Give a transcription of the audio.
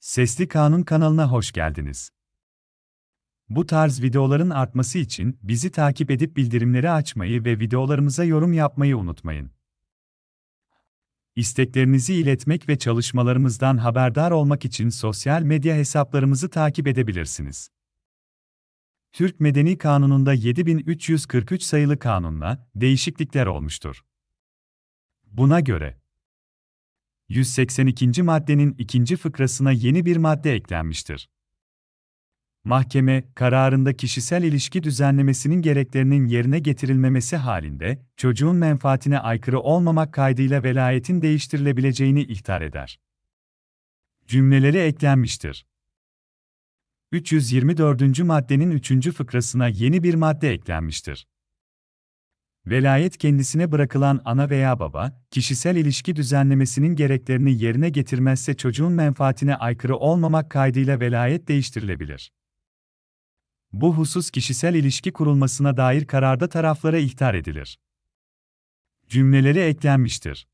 Sesli Kanun kanalına hoş geldiniz. Bu tarz videoların artması için bizi takip edip bildirimleri açmayı ve videolarımıza yorum yapmayı unutmayın. İsteklerinizi iletmek ve çalışmalarımızdan haberdar olmak için sosyal medya hesaplarımızı takip edebilirsiniz. Türk Medeni Kanunu'nda 7343 sayılı kanunla değişiklikler olmuştur. Buna göre 182. maddenin ikinci fıkrasına yeni bir madde eklenmiştir. Mahkeme, kararında kişisel ilişki düzenlemesinin gereklerinin yerine getirilmemesi halinde, çocuğun menfaatine aykırı olmamak kaydıyla velayetin değiştirilebileceğini ihtar eder. Cümleleri eklenmiştir. 324. maddenin 3. fıkrasına yeni bir madde eklenmiştir. Velayet kendisine bırakılan ana veya baba, kişisel ilişki düzenlemesinin gereklerini yerine getirmezse çocuğun menfaatine aykırı olmamak kaydıyla velayet değiştirilebilir. Bu husus kişisel ilişki kurulmasına dair kararda taraflara ihtar edilir. Cümleleri eklenmiştir.